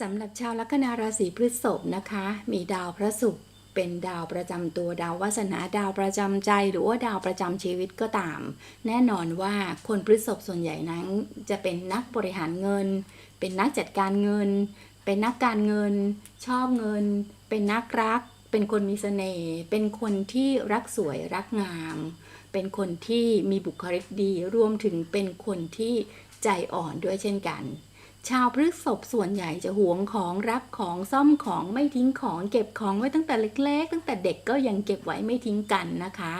สำหรับชาวลัคนาราศีพฤษภนะคะ มีดาวพระศุกร์เป็นดาวประจำตัวดาววาสนาดาวประจำใจ หรือว่าดาวประจำชีวิตก็ตาม แน่นอนว่าคนพฤษภส่วนใหญ่นั้น จะเป็นนักบริหารเงิน เป็นนักจัดการเงิน เป็นนักการเงิน ชอบเงิน เป็นนักรัก เป็นคนมีเสน่ห์เป็นคนที่รักสวยรักงาม เป็นคนที่มีบุคลิกดี รวมถึงเป็นคนที่ใจอ่อนด้วยเช่นกัน ชาวพฤษภส่วนใหญ่จะหวงของรักของซ่อมของไม่ทิ้งของเก็บของไว้ตั้งแต่เล็ก ๆ ตั้งแต่เด็กก็ยังเก็บไว้ไม่ทิ้งกันนะคะ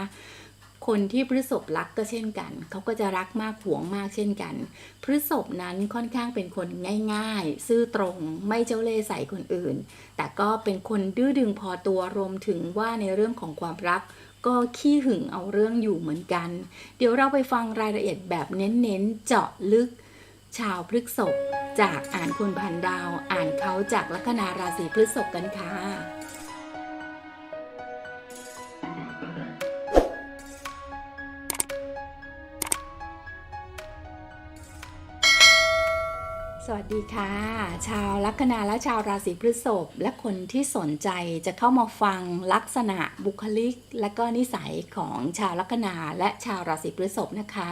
คนที่พฤษภรักก็เช่นกัน เขาก็จะรักมากหวงมากเช่นกัน พฤษภนั้นค่อนข้างเป็นคนง่าย ๆ ซื่อตรงไม่เจ้าเล่ห์ใส่คนอื่น แต่ก็เป็นคนดื้อดึงพอตัวรวมถึงว่าในเรื่องของความรักก็ขี้หึงเอาเรื่องอยู่เหมือนกัน เดี๋ยวเราไปฟังรายละเอียดแบบเน้นๆ เจาะลึก ชาวพฤษภจากอ่านคุณพันดาว อ่านเขาจากลัคนาราศีพฤษภกันค่ะ สวัสดีค่ะ ชาวลัคนาและชาวราศีพฤษภและคนที่สนใจจะเข้ามาฟังลักษณะบุคลิก และก็นิสัยของชาวลัคนาและชาวราศีพฤษภนะคะ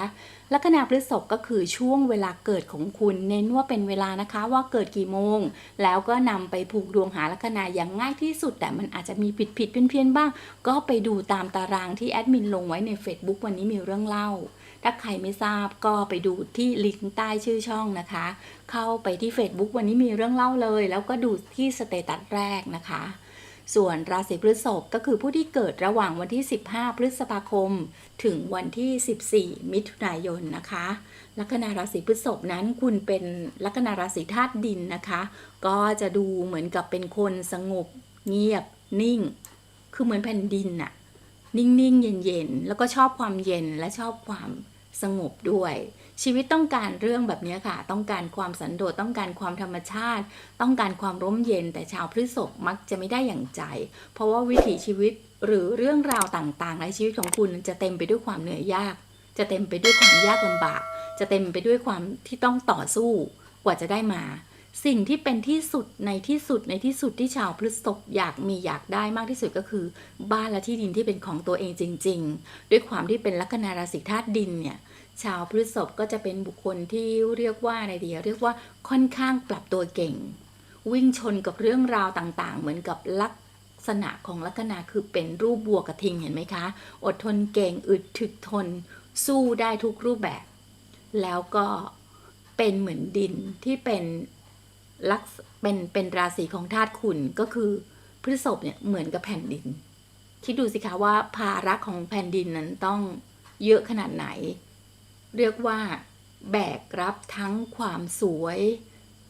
ลัคนาพฤษภก็คือช่วงเวลาเกิดของคุณเน้นว่าเป็นเวลานะคะว่าเกิดกี่โมง แล้วก็นำไปผูกดวงหาลัคนาอย่างง่ายที่สุด แต่มันอาจจะมีผิดผิดเพี้ยนๆบ้าง ก็ไปดูตามตารางที่แอดมินลงไว้ใน Facebook วันนี้มีเรื่องเล่า ถ้าใครไม่ทราบก็ไปดูที่ลิงก์ใต้ชื่อช่องนะคะ เข้าไปที่ Facebook วันนี้มีเรื่องเล่าเลย แล้วก็ดูที่สเตตัสแรกนะคะ ส่วนราศีพฤษภก็คือผู้ที่เกิดระหว่างวันที่ 15 พฤษภาคม ถึงวันที่ 14 มิถุนายนนะคะลัคนาราศีพฤษภนั้นคุณเป็นลัคนาราศีธาตุดินนะคะ ก็จะดูเหมือนกับเป็นคนสงบ เงียบนิ่ง คือเหมือนแผ่นดินน่ะ นิ่งๆ เย็นๆ แล้วก็ชอบความเย็นและชอบความสงบด้วย ชีวิตต้องการเรื่องแบบนี้ค่ะ ต้องการความสันโดษต้องการความธรรมชาติ ต้องการความร่มเย็นแต่ชาวพฤษภมักจะไม่ได้อย่างใจ เพราะว่าวิถีชีวิตหรือเรื่องราวต่างๆ ในชีวิตของคุณจะเต็มไปด้วยความเหนื่อยยาก จะเต็มไปด้วยความยากลำบาก จะเต็มไปด้วยความที่ต้องต่อสู้กว่าจะได้มา สิ่งที่เป็นที่สุดในที่สุดในที่สุดที่ชาวพฤษภอยากมีอยากได้มากที่สุดก็คือ บ้านและที่ดินที่เป็นของตัวเองจริง ๆ ด้วยความที่เป็นลัคนาราศีธาตุดินเนี่ยชาวพฤษภก็จะเป็นบุคคลที่เรียกว่าอะไรดีเรียกว่าค่อนข้างปรับตัวเก่ง วิ่งชนกับเรื่องราวต่างๆ เหมือนกับลักษณะของลัคนาคือเป็นรูปบัวกระทิงเห็นไหมคะ อดทนเก่งอึดถึกทน สู้ได้ทุกรูปแบบ แล้วก็เป็นเหมือนดินที่เป็น ลักเป็นเป็นราศีของธาตุคุณก็คือพฤษภเนี่ยเหมือนกับแผ่นดิน คิดดูสิคะว่าภาระของแผ่นดินนั้นต้องเยอะขนาดไหน เรียกว่าแบกรับทั้งความสวย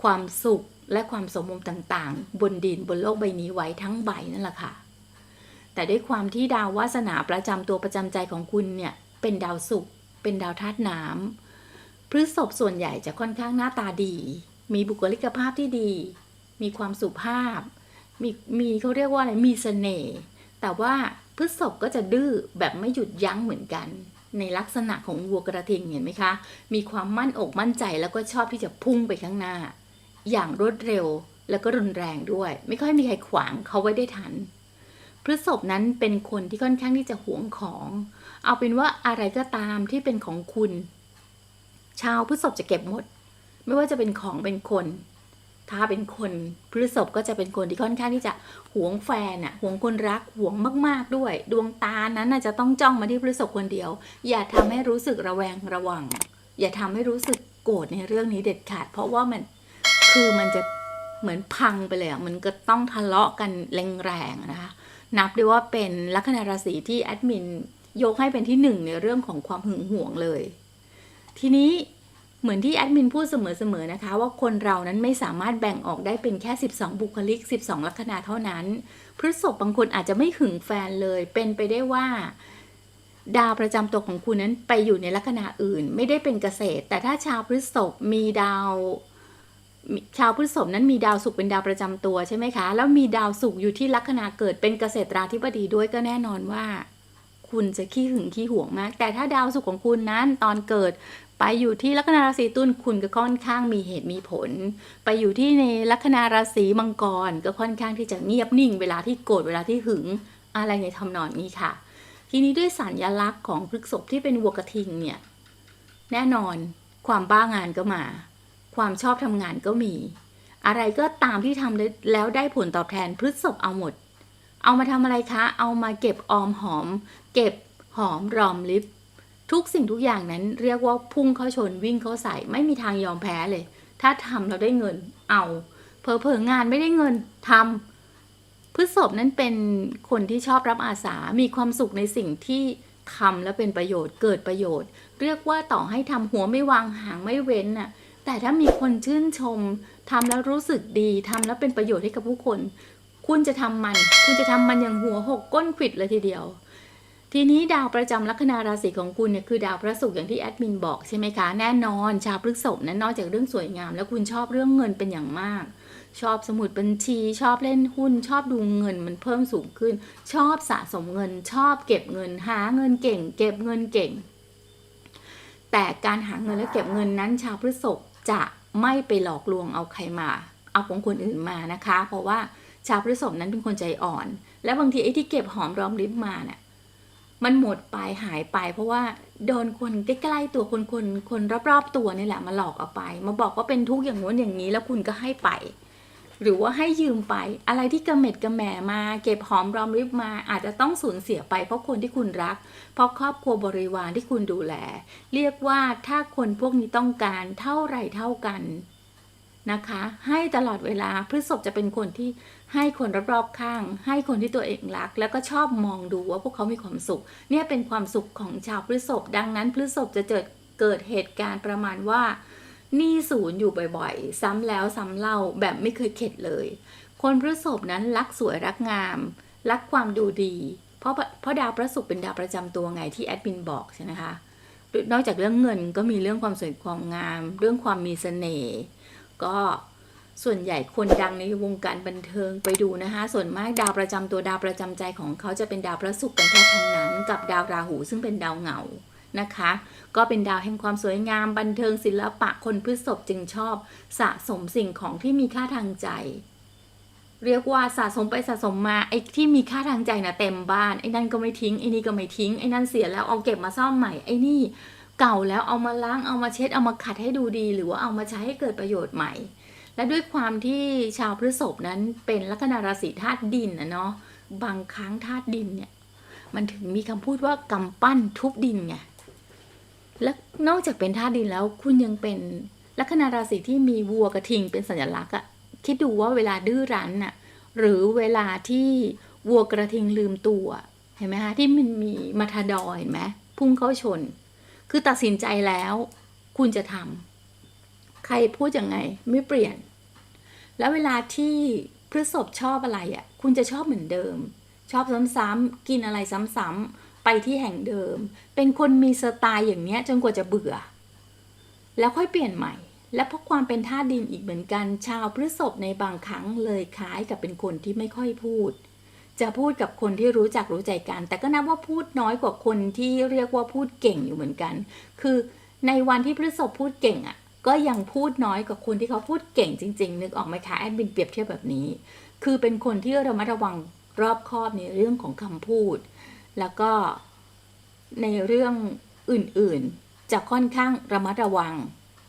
ความสุขและความสมมุมต่างๆ บนดินบนโลกใบนี้ไว้ทั้งใบนั่นแหละค่ะ แต่ด้วยความที่ดาววาสนาประจำตัวประจำใจของคุณเนี่ยเป็นดาวศุกร์เป็นดาวธาตุน้ำพฤษภส่วนใหญ่จะค่อนข้างหน้าตาดี มีบุคลิกภาพที่ดี มีความสุภาพ มีมีเขาเรียกว่าอะไร มีเสน่ห์ แต่ว่าพฤษภก็จะดื้อแบบไม่หยุดยั้งเหมือนกัน ในลักษณะของวัวกระทิงเห็นไหมคะ มีความมั่นอกมั่นใจแล้วก็ชอบที่จะพุ่งไปข้างหน้า อย่างรวดเร็วแล้วก็รุนแรงด้วย ไม่ค่อยมีใครขวางเขาไว้ได้ทันพฤษภนั้นเป็นคนที่ค่อนข้างที่จะหวงของ เอาเป็นว่าอะไรก็ตามที่เป็นของคุณ ชาวพฤษภจะเก็บหมด ไม่ว่าจะเป็นของเป็นคน ถ้าเป็นคนพฤษภก็จะเป็นคนที่ค่อนข้างที่จะหวงแฟนอะหวงคนรักหวงมาก ๆด้วย ดวงตานั้นน่ะจะต้องจ้องมาที่พฤษภคนเดียว อย่าทำให้รู้สึกระแวงระวัง อย่าทำให้รู้สึกโกรธในเรื่องนี้เด็ดขาด เพราะว่ามันคือมันจะเหมือนพังไปเลยอะมันก็ต้องทะเลาะกันแรงๆนะคะนับได้ว่าเป็นลัคนาราศีที่แอดมินยกให้เป็นที่หนึ่งในเรื่องของความหึงหวงเลย ทีนี้ เหมือนที่แอดมินพูดเสมอๆนะคะ ว่าคนเรานั้นไม่สามารถแบ่งออกได้เป็นแค่ 12 บุคลิก 12 ลัคนาเท่านั้น พฤษภบางคนอาจจะไม่หึงแฟนเลย เป็นไปได้ว่า ดาวประจำตัวของคุณนั้นไปอยู่ในลัคนาอื่น ไม่ได้เป็นเกษตร แต่ถ้าชาวพฤษภมีดาว ชาวพฤษภนั้นมีดาวศุกร์เป็นดาวประจำตัวใช่ไหมคะ แล้วมีดาวศุกร์อยู่ที่ลัคนาเกิดเป็นเกษตราธิบดีด้วยก็แน่นอนว่าคุณจะขี้หึงขี้หวงมาก แต่ถ้าดาวศุกร์ของคุณนั้นตอนเกิด ไปอยู่ที่ลัคนาราศีตุลคุณก็ค่อนข้างมีเหตุมีผล ไปอยู่ที่ในลัคนาราศีมังกร ก็ค่อนข้างที่จะเงียบนิ่ง เวลาที่โกรธเวลาที่หึงอะไรในทำนองนี้ค่ะ ทีนี้ด้วยสัญลักษณ์ของพฤกษบที่เป็นวัวกระทิงเนี่ยแน่นอนความบ้างานก็มา ความชอบทำงานก็มี อะไรก็ตามที่ทำแล้วได้ผลตอบแทนพฤษภเอาหมด เอามาทำอะไรคะ เอามาเก็บออมหอม เก็บหอมรอมริบ ทุกสิ่งทุกอย่างนั้นเรียกว่าพุ่งเข้าชนวิ่งเข้าใส่ไม่มีทางยอมแพ้เลย ถ้าทำเราได้เงินเอาเพอเพองานไม่ได้เงินทำพฤษภนั้นเป็นคนที่ชอบรับอาสา มีความสุขในสิ่งที่ทำแล้วเป็นประโยชน์ เกิดประโยชน์ เรียกว่าต่อให้ทำหัวไม่วางหางไม่เว้นน่ะ แต่ถ้ามีคนชื่นชมทำแล้วรู้สึกดีทำแล้วเป็นประโยชน์ให้กับผู้คน คุณจะทำมัน คุณจะทำมันอย่างหัวหกก้นขวิดเลยทีเดียว ทีนี้ดาวประจำลัคนาราศีของคุณเนี่ยคือดาวพระศุกร์อย่างที่แอดมินบอกใช่ไหมคะ แน่นอนชาวพฤษภนั้นนอกจากเรื่องสวยงาม แล้วคุณชอบเรื่องเงินเป็นอย่างมาก ชอบสมุดบัญชี ชอบเล่นหุ้น ชอบดูเงินมันเพิ่มสูงขึ้น ชอบสะสมเงิน ชอบเก็บเงิน หาเงินเก่ง เก็บเงินเก่ง แต่การหาเงินและเก็บเงินนั้น ชาวพฤษภจะไม่ไปหลอกลวงเอาใครมา เอาของคนอื่นมานะคะ เพราะว่าชาวพฤษภนั้นเป็นคนใจอ่อน และบางทีไอ้ที่เก็บหอมรอมริบมาเนี่ย มันหมดไปหายไป เพราะว่าโดนคนใกล้ๆตัวคนคนคนรอบๆตัวนี่แหละมาหลอกเอาไป มาบอกว่าเป็นทุกข์อย่างงู้นอย่างนี้แล้วคุณก็ให้ไป หรือว่าให้ยืมไป อะไรที่กระเม็ดกระแหม่มา เก็บหอมรอมริบมา อาจจะต้องสูญเสียไป เพราะคนที่คุณรัก เพราะครอบครัวบริวารที่คุณดูแล เรียกว่าถ้าคนพวกนี้ต้องการเท่าไหร่เท่ากันนะคะ ให้ตลอดเวลาพฤษภจะเป็นคนที่ ให้คนรอบๆข้าง ให้คนที่ตัวเองรัก แล้วก็ชอบมองดูว่าพวกเขามีความสุข เนี่ยเป็นความสุขของชาวพฤษภดังนั้นพฤษภจะเกิดเกิดเหตุการณ์ประมาณว่านี้ศูนย์อยู่บ่อยๆ ซ้ำแล้วซ้ำเล่าแบบไม่เคยเข็ดเลย คนพฤษภนั้นรักสวยรักงาม รักความดูดี เพราะเพราะดาวพระศุกร์เป็นดาวประจำตัวไงที่แอดมินบอกใช่ไหมคะนอกจากเรื่องเงินก็มีเรื่องความสวยความงาม เรื่องความมีเสน่ห์ก็ ส่วนใหญ่คนดังในวงการบันเทิงไปดูนะคะ ส่วนมากดาวประจำตัวดาวประจำใจของเขาจะเป็นดาวพระศุกร์กันแท้ทั้งนั้น กับดาวราหูซึ่งเป็นดาวเหงานะคะ ก็เป็นดาวแห่งความสวยงามบันเทิงศิลปะคนพฤษภจึงชอบสะสมสิ่งของที่มีค่าทางใจ เรียกว่าสะสมไปสะสมมาไอ้ที่มีค่าทางใจนะเต็มบ้านไอ้นั่นก็ไม่ทิ้งไอ้นี่ก็ไม่ทิ้งไอ้นั่นเสียแล้วเอาเก็บมาซ่อมใหม่ไอ้นี่ เก่าแล้วเอามาล้างเอามาเช็ดเอามาขัดให้ดูดี หรือว่าเอามาใช้ให้เกิดประโยชน์ใหม่ และด้วยความที่ชาวพฤษภนั้นเป็นลัคนาราศีธาตุดินนะเนาะบางครั้งธาตุดินเนี่ยมันถึงมีคำพูดว่ากำปั้นทุบดินไงและนอกจากเป็นธาตุดินแล้วคุณยังเป็นลัคนาราศีที่มีวัวกระทิงเป็นสัญลักษณ์อะคิดดูว่าเวลาดื้อรั้นน่ะหรือเวลาที่วัวกระทิงลืมตัวเห็นไหมคะที่มันมีมาทาดอยเห็นไหมพุ่งเข้าชน คือตัดสินใจแล้ว คุณจะทำใครพูดยังไงไม่เปลี่ยน แล้วเวลาที่พฤษภชอบอะไรอะ่ะ คุณจะชอบเหมือนเดิม ชอบซ้ำๆกินอะไรซ้ำๆไปที่แห่งเดิม เป็นคนมีสไตล์อย่างเนี้ยจนกว่าจะเบื่อ แล้วค่อยเปลี่ยนใหม่ และเพราะความเป็นท่าตุดินอีกเหมือนกัน ชาวพฤษภในบางครั้งเลยคล้ายกับเป็นคนที่ไม่ค่อยพูด จะพูดกับคนที่รู้จักรู้ใจกัน แต่ก็นับว่าพูดน้อยกว่าคนที่เรียกว่าพูดเก่งอยู่เหมือนกัน คือในวันที่พฤษภพูดเก่งอะ ก็ยังพูดน้อยกว่าคนที่เขาพูดเก่งจริง ๆ นึกออกไหมคะแอดมินเปรียบเทียบแบบนี้ คือเป็นคนที่ระมัดระวังรอบคอบในเรื่องของคำพูด แล้วก็ในเรื่องอื่นๆ จะค่อนข้างระมัดระวัง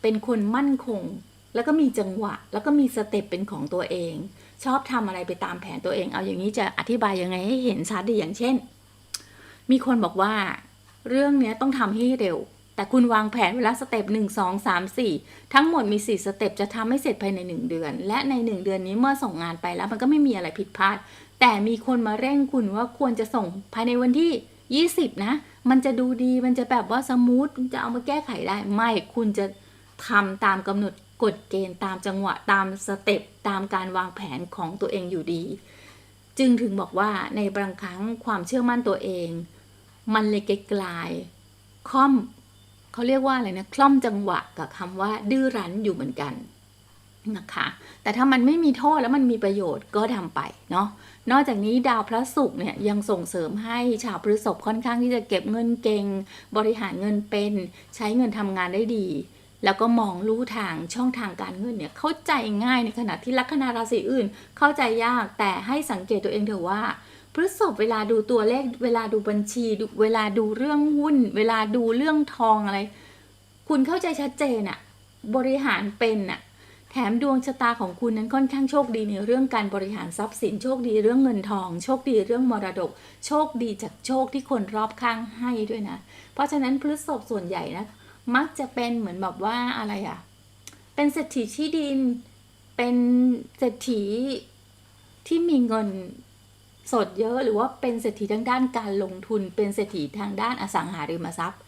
เป็นคนมั่นคง แล้วก็มีจังหวะ แล้วก็มีสเต็ปเป็นของตัวเอง ชอบทำอะไรไปตามแผนตัวเอง เอาอย่างนี้จะอธิบายยังไงให้เห็นชัดดีอย่างเช่น มีคนบอกว่า เรื่องนี้ต้องทำให้เร็ว แต่คุณวางแผนเวลาสเต็ปหนึ่งสองสามสี่ทั้งหมดมีสี่สเต็ปจะทำให้เสร็จภายในหนึ่งเดือน และในหนึ่งเดือนนี้เมื่อส่งงานไปแล้วมันก็ไม่มีอะไรผิดพลาด แต่มีคนมาเร่งคุณว่าควรจะส่งภายในวันที่ 20 นะ มันจะดูดีมันจะแบบว่าสมูทจะเอามาแก้ไขได้ ไม่คุณจะทำตามกำหนดกฎเกณฑ์ตามจังหวะตามสเต็ปตามการวางแผนของตัวเองอยู่ดี จึงถึงบอกว่าในบางครั้งความเชื่อมั่นตัวเอง มันเลยกลายค่อม เขาเรียกว่าอะไรนะคล่อมจังหวะกับคำว่าดื้อรั้นอยู่เหมือนกันนะคะแต่ถ้ามันไม่มีโทษแล้วมันมีประโยชน์ก็ทำไปเนาะนอกจากนี้ดาวพระศุกร์เนี่ยยังส่งเสริมให้ชาวพฤษภค่อนข้างที่จะเก็บเงินเก่ง บริหารเงินเป็น ใช้เงินทำงานได้ดี แล้วก็มองรู้ทางช่องทางการเงินเนี่ยเข้าใจง่ายในขณะที่ลัคนาราศีอื่น เข้าใจยากแต่ให้สังเกตตัวเองเถอะว่า พฤษภเวลาดูตัวเลขเวลาดูบัญชีเวลาดูเรื่องหุ้น เวลาดูเรื่องทองอะไร คุณเข้าใจชัดเจนอะบริหารเป็นอะแถมดวงชะตาของคุณนั้นค่อนข้างโชคดีในเรื่องการบริหารทรัพย์สินโชคดีเรื่องเงินทอง โชคดีเรื่องมรดก โชคดีจากโชคที่คนรอบข้างให้ด้วยนะ เพราะฉะนั้นพฤษภส่วนใหญ่นะมักจะเป็นเหมือนแบบว่าอะไรอะเป็นเศรษฐีที่ดิน เป็นเศรษฐีที่มีเงิน สดเยอะหรือว่าเป็นเศรษฐีทางด้านการลงทุน เป็นเศรษฐีทางด้านอสังหาริมทรัพย์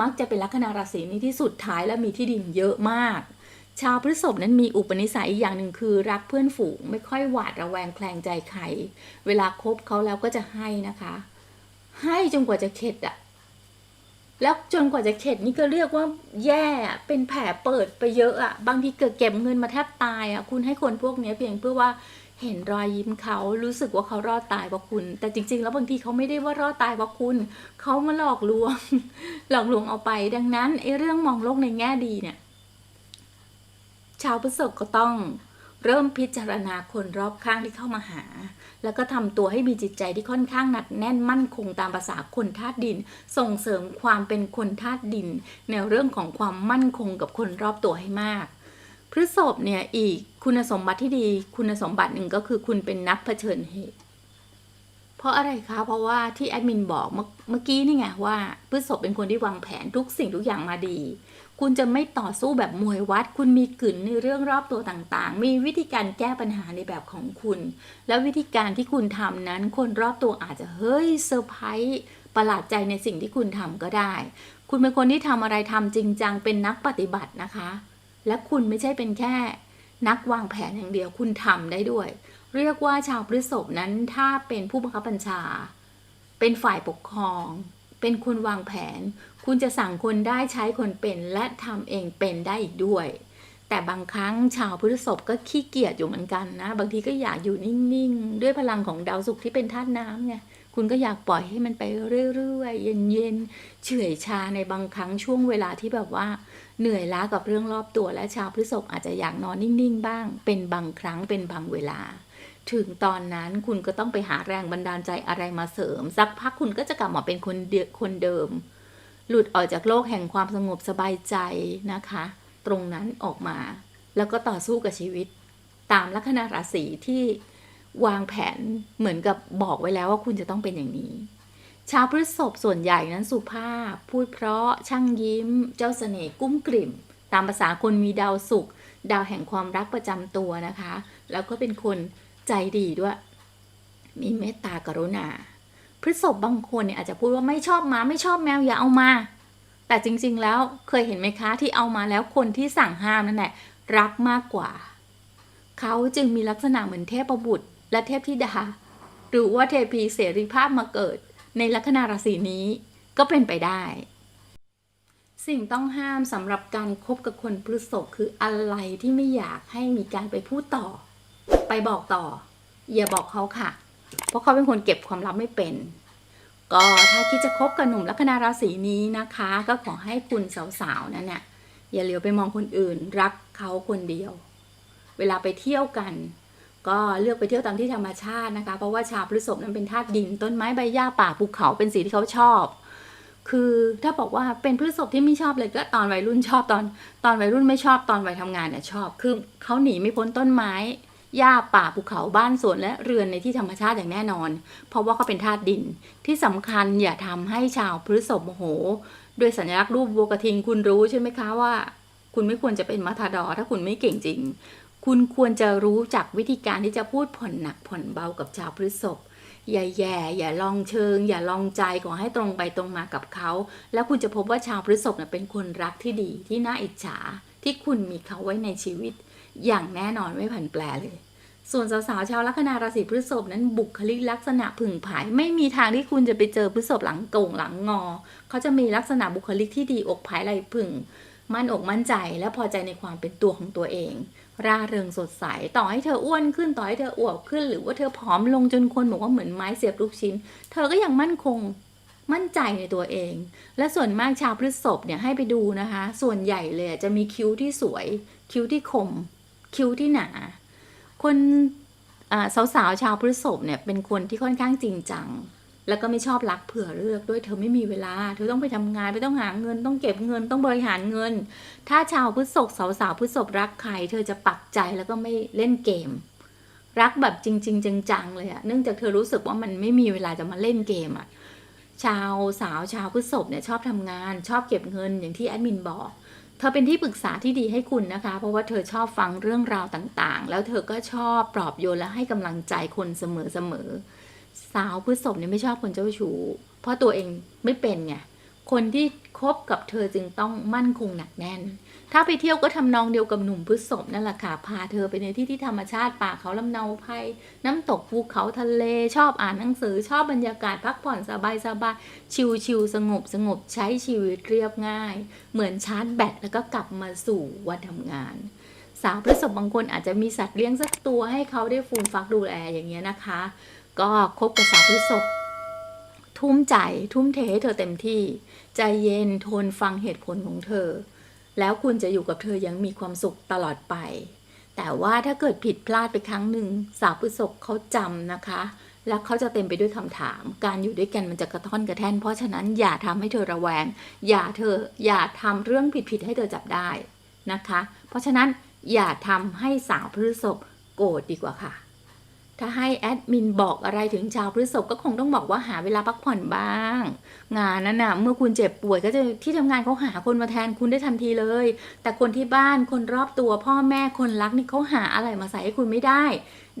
มักจะเป็นลัคนาราศีนี้ที่สุดท้ายแล้วมีที่ดินเยอะมาก ชาวพฤษภนั้นมีอุปนิสัยอีกอย่างหนึ่งคือรักเพื่อนฝูงไม่ค่อยหวาดระแวงแคลงใจใคร เวลาคบเขาแล้วก็จะให้นะคะ ให้จนกว่าจะเข็ดอะแล้วจนกว่าจะเข็ดนี่ก็เรียกว่าแย่เป็นแผลเปิดไปเยอะอะบางทีเกิดเก็บเงินมาแทบตายอะคุณให้คนพวกนี้เพียงเพื่อว่า เห็นรอยยิ้มเขารู้สึกว่าเขารอดตายเพราะคุณ แต่จริง ๆ แล้วบางทีเขาไม่ได้ว่ารอดตายเพราะคุณ เขามาหลอกลวง หลอกลวงเอาไป ดังนั้นไอ้เรื่องมองโลกในแง่ดีเนี่ย ชาวพฤษภก็ต้องเริ่มพิจารณาคนรอบข้างที่เข้ามาหา แล้วก็ทำตัวให้มีจิตใจที่ค่อนข้างหนักแน่นมั่นคงตามภาษาคนธาตุดิน ส่งเสริมความเป็นคนธาตุดิน ในเรื่องของความมั่นคงกับคนรอบตัวให้มาก พฤษภเนี่ยอีกคุณสมบัติที่ดีคุณสมบัติหนึ่งก็คือคุณเป็นนักเผชิญเหตุ เพราะอะไรคะเพราะว่าที่แอดมินบอกเมื่อกี้นี่ไงว่าพฤษภเป็นคนที่วางแผนทุกสิ่งทุกอย่างมาดี คุณจะไม่ต่อสู้แบบมวยวัด คุณมีกลืนในเรื่องรอบตัวต่างๆ มีวิธีการแก้ปัญหาในแบบของคุณ แล้ววิธีการที่คุณทำนั้น คนรอบตัวอาจจะเฮ้ยเซอร์ไพรส์ประหลาดใจในสิ่งที่คุณทำก็ได้ คุณเป็นคนที่ทำอะไรทำจริงจังเป็นนักปฏิบัตินะคะ และคุณไม่ใช่เป็นแค่นักวางแผนอย่างเดียวคุณทำได้ด้วย เรียกว่าชาวพฤษภนั้นถ้าเป็นผู้บังคับบัญชา เป็นฝ่ายปกครอง เป็นคนวางแผน คุณจะสั่งคนได้ใช้คนเป็นและทำเองเป็นได้อีกด้วย แต่บางครั้งชาวพฤษภก็ขี้เกียจอยู่เหมือนกันนะ บางทีก็อยากอยู่นิ่งๆ ด้วยพลังของดาวศุกร์ที่เป็นธาตุน้ำไง คุณก็อยากปล่อยให้มันไปเรื่อยๆเย็นๆเฉื่อยชาในบางครั้งช่วงเวลาที่แบบว่า เหนื่อยล้ากับเรื่องรอบตัวและชาวพฤษภอาจจะอยากนอนนิ่งๆ บ้าง เป็นบางครั้งเป็นบางเวลา ถึงตอนนั้นคุณก็ต้องไปหาแรงบันดาลใจอะไรมาเสริม สักพักคุณก็จะกลับมาเป็นคนเดิคนเดิม หลุดออกจากโลกแห่งความสงบสบายใจนะคะ ตรงนั้นออกมา แล้วก็ต่อสู้กับชีวิต ตามลัคนาราศีที่ วางแผนเหมือนกับบอกไว้แล้วว่าคุณจะต้องเป็นอย่างนี้ ชาวพฤษภส่วนใหญ่นั้นสุภาพ พูดเพราะช่างยิ้ม เจ้าเสน่ห์กุ้มกลิ่ม ตามภาษาคนมีดาวศุกร์ดาวแห่งความรักประจำตัวนะคะ แล้วก็เป็นคนใจดีด้วย มีเมตตากรุณา พฤษภบางคนเนี่ยอาจจะพูดว่าไม่ชอบหมาไม่ชอบแมวอย่าเอามา แต่จริงๆแล้วเคยเห็นไหมคะที่เอามาแล้วคนที่สั่งห้ามนั่นแหละรักมากกว่า เขาจึงมีลักษณะเหมือนเทพบุตร และเทพธิดา หรือว่าเทพีเสรีภาพมาเกิด ในลัคนาราศีนี้ก็เป็นไปได้ สิ่งต้องห้ามสำหรับการคบกับคนพฤษภคืออะไรที่ไม่อยากให้มีการไปพูดต่อ ไปบอกต่อ อย่าบอกเขาค่ะ เพราะเขาเป็นคนเก็บความลับไม่เป็น ก็ถ้าคิดจะคบกับหนุ่มลัคนาราศีนี้นะคะ ก็ขอให้คุณสาวๆนั้นเนี่ยอย่าเหลียวไปมองคนอื่น รักเขาคนเดียว เวลาไปเที่ยวกัน ก็เลือกไปเที่ยวตามที่ธรรมชาตินะคะ เพราะว่าชาวพฤษภนั้นเป็นธาตุดิน ต้นไม้ใบหญ้าป่าภูเขาเป็นสิ่งที่เขาชอบ คือถ้าบอกว่าเป็นพฤษภที่ไม่ชอบเลยก็ตอนวัยรุ่นชอบตอนตอนวัยรุ่นไม่ชอบตอนวัยทำงานเนี่ยชอบ คือเขาหนีไม่พ้นต้นไม้หญ้าป่าภูเขาบ้านสวนและเรือนในที่ธรรมชาติอย่างแน่นอน เพราะว่าเขาเป็นธาตุดินที่สำคัญอย่าทำให้ชาวพฤษภโมโหด้วยสัญลักษณ์รูปวัวกระทิงคุณรู้ใช่ไหมคะว่า คุณไม่ควรจะเป็นมัทาดอร์ถ้าคุณไม่เก่งจริง คุณควรจะรู้จักวิธีการที่จะพูดผ่อนหนักผ่อนเบากับชาวพฤษภอย่าแย่อย่าลองเชิง อย่าลองใจขอให้ตรงไปตรงมากับเขา แล้วคุณจะพบว่าชาวพฤษภเน่ยเป็นคนรักที่ดีที่น่าอิจฉา ที่คุณมีเขาไว้ในชีวิต อย่างแน่นอนไม่ผันแปรเลย ส่วนสาวๆชาวลัคนาราศีพฤษภนั้นบุคลิกลักษณะผึ่งผาย ไม่มีทางที่คุณจะไปเจอพฤษภหลังโก่งหลังงอ เขาจะมีลักษณะบุคลิกที่ดีอกผายไหลผึ่งมั่นอกมั่นใจและพอใจในความเป็นตัวของตัวเอง ร่าเริงสดใส ต่อให้เธออ้วนขึ้น ต่อให้เธออวบขึ้น หรือว่าเธอผอมลงจนคนบอกว่าเหมือนไม้เสียบลูกชิ้น เธอก็ยังมั่นคงมั่นใจในตัวเอง และส่วนมากชาวพฤษภเนี่ยให้ไปดูนะคะ ส่วนใหญ่เลยจะมีคิ้วที่สวย คิ้วที่คม คิ้วที่หนา คนสาวๆชาวพฤษภเนี่ยเป็นคนที่ค่อนข้างจริงจัง แล้วก็ไม่ชอบรักเผื่อเลือกด้วยเธอไม่มีเวลา เธอต้องไปทำงานไปต้องหาเงิน ต้องเก็บเงินต้องบริหารเงิน ถ้าชาวพฤษภสาวๆพฤษภรักใครเธอจะปักใจแล้วก็ไม่เล่นเกม รักแบบจริง ๆ จังๆเลยอะเนื่องจากเธอรู้สึกว่ามันไม่มีเวลาจะมาเล่นเกมอะชาวสาวชาวพฤษภเนี่ยชอบทำงาน ชอบเก็บเงินอย่างที่แอดมินบอกเธอเป็นที่ปรึกษาที่ดีให้คุณนะคะ เพราะว่าเธอชอบฟังเรื่องราวต่างๆ แล้วเธอก็ชอบปลอบโยนและให้กำลังใจคนเสมอๆ สาวพฤษภเนี่ยไม่ชอบคนเจ้าชู้ เพราะตัวเองไม่เป็นไง คนที่คบกับเธอจึงต้องมั่นคงหนักแน่น ถ้าไปเที่ยวก็ทำนองเดียวกับหนุ่มพฤษภนั่นแหละค่ะ พาเธอไปในที่ที่ธรรมชาติป่าเขาลำเนาไพรน้ำตกภูเขาทะเล ชอบอ่านหนังสือ ชอบบรรยากาศพักผ่อนสบายสบายชิลชิลสงบสงบใช้ชีวิตเรียบง่าย เหมือนชาร์จแบตแล้วก็กลับมาสู่วันทำงานสาวพฤษภบางคนอาจจะมีสัตว์เลี้ยงสักตัวให้เขาได้ฟูมฟักดูแลอย่างเงี้ยนะคะ ก็คบกับสาวพฤษภทุ่มใจทุ่มเทให้เธอเต็มที่ ใจเย็นทนฟังเหตุผลของเธอ แล้วคุณจะอยู่กับเธอยังมีความสุขตลอดไป แต่ว่าถ้าเกิดผิดพลาดไปครั้งหนึ่งสาวพฤษภเขาจำนะคะ แล้วเขาจะเต็มไปด้วยคำถาม การอยู่ด้วยกันมันจะกระท่อนกระแท่น เพราะฉะนั้นอย่าทำให้เธอระแวง อย่าเธออย่าทำเรื่องผิดๆให้เธอจับได้นะคะ เพราะฉะนั้นอย่าทำให้สาวพฤษภโกรธดีกว่าค่ะ ถ้าให้แอดมินบอกอะไรถึงชาวพฤษภก็คงต้องบอกว่าหาเวลาพักผ่อนบ้าง งานนั้นน่ะเมื่อคุณเจ็บป่วยก็จะที่ทำงานเขาหาคนมาแทนคุณได้ทันทีเลย แต่คนที่บ้านคนรอบตัวพ่อแม่คนรักนี่เขาหาอะไรมาใส่ให้คุณไม่ได้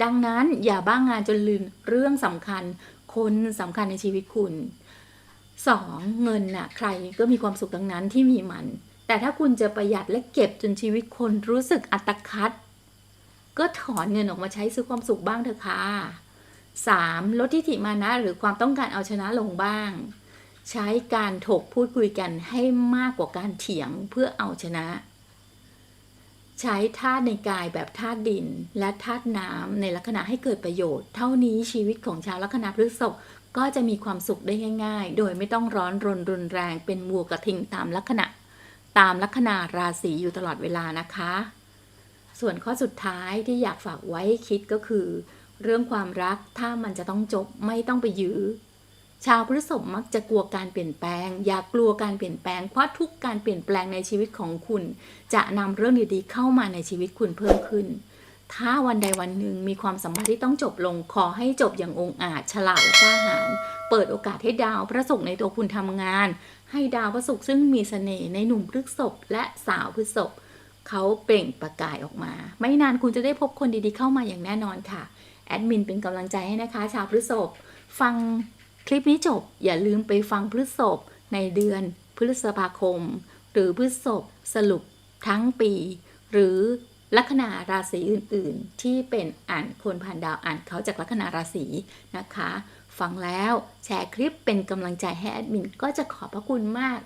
ดังนั้นอย่าบ้างงานจนลืมเรื่องสำคัญ คนสำคัญในชีวิตคุณสองเงินน่ะใครก็มีความสุขทั้งนั้นที่มีมัน แต่ถ้าคุณจะประหยัดและเก็บจนชีวิตคนรู้สึกอัตคัด ก็ถอนเงินออกมาใช้ซื้อความสุขบ้างเถอะค่ะ 3. ลดทิฐิมานะหรือความต้องการเอาชนะลงบ้าง ใช้การถกพูดคุยกันให้มากกว่าการเถียงเพื่อเอาชนะ ใช้ธาตุในกายแบบธาตุดิน และธาตุน้ำในลักษณะให้เกิดประโยชน์ เท่านี้ชีวิตของชาวลัคนาพฤษภก็จะมีความสุขได้ง่าย ๆ โดยไม่ต้องร้อนรนรุนแรงเป็นวัวกระทิงตามลัคนาตามลัคนาราศีอยู่ตลอดเวลานะคะ ส่วนข้อสุดท้ายที่อยากฝากไว้คิดก็คือ เรื่องความรักถ้ามันจะต้องจบไม่ต้องไปยื้อ ชาวพฤษภมักจะกลัวการเปลี่ยนแปลง อย่ากกลัวการเปลี่ยนแปลงเพราะทุกการเปลี่ยนแปลงในชีวิตของคุณ จะนำเรื่องดีๆเข้ามาในชีวิตคุณเพิ่มขึ้น ถ้าวันใดวันหนึ่งมีความสัมพันธ์ที่ต้องจบลงขอให้จบอย่างองอาจฉลาดและกล้าหาญเปิดโอกาสให้ดาวพระศุกร์ในตัวคุณทำงาน ให้ดาวพระศุกร์ซึ่งมีเสน่ห์ในหนุ่มพฤษภและสาวพฤษภ เขาเปล่งประกายออกมา ไม่นานคุณจะได้พบคนดีๆเข้ามาอย่างแน่นอนค่ะ แอดมินเป็นกำลังใจให้นะคะ ชาวพฤษภฟังคลิปนี้จบ อย่าลืมไปฟังพฤษภในเดือนพฤษภาคม หรือพฤษภสรุปทั้งปี หรือลัคนาราศีอื่น ๆ ที่เป็นอ่านคนผ่านดาวอ่านเขาจากลัคนาราศีนะคะ ฟังแล้วแชร์คลิปเป็นกำลังใจให้แอดมินก็จะขอบพระคุณมาก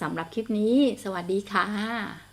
สำหรับคลิปนี้ สวัสดีค่ะ